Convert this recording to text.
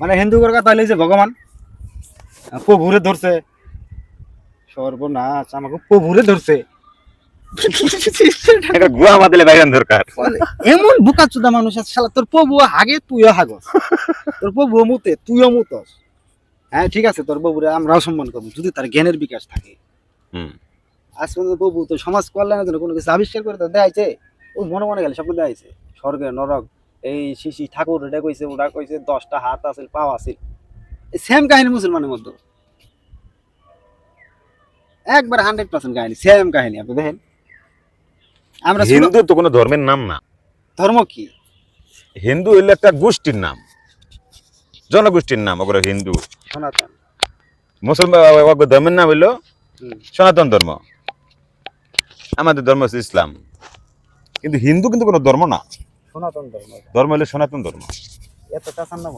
মানে হিন্দুদের কথা হইলে যে ভগবান প্রভুরে ধরছে। সর্বনাশ আমাকে প্রভুরে ধরছে। গুয়া বাদলে বাইরান দরকার। এমন বোকা চুদা মানুষ আছে শালা তোর প্রভু হাগে তুইও হাগস তোর প্রভু মুতে তুইও মুতস হ্যাঁ ঠিক আছে তোর প্রভুরে আমরাও সম্মান করব যদি তার জ্ঞানের বিকাশ থাকে। হুম। আজ পর্যন্ত প্রভু তো সমাজ কল্যাণের জন্য কোনো কিছু আবিষ্কার করে তো দেখাইছে ও মনে মনে গেলে স্বপ্ন দেখাইছে স্বর্গে নরক এই শিশি ঠাকুর এটা কইছে ওটা কইছে দশটা হাত আছে পাও আছে সেম কাহিনী মুসলমানের মধ্যে। একবার হান্ড্রেড পার্সেন্ট কাহিনী সেম কাহিনী আপনি দেখেন। আমরা হিন্দু তো কোনো ধর্মের নাম না। ধর্ম কি? হিন্দু হইলে একটা গোষ্ঠীর নাম। জনগোষ্ঠীর নাম ওগুলো হিন্দু। সনাতন। মুসলমান ধর্মের নাম হইল সনাতন ধর্ম। আমাদের ধর্ম হচ্ছে ইসলাম। কিন্তু হিন্দু কিন্তু কোনো ধর্ম না। সনাতন ধর্ম। ধর্ম হলে সনাতন ধর্ম। এত টাকার না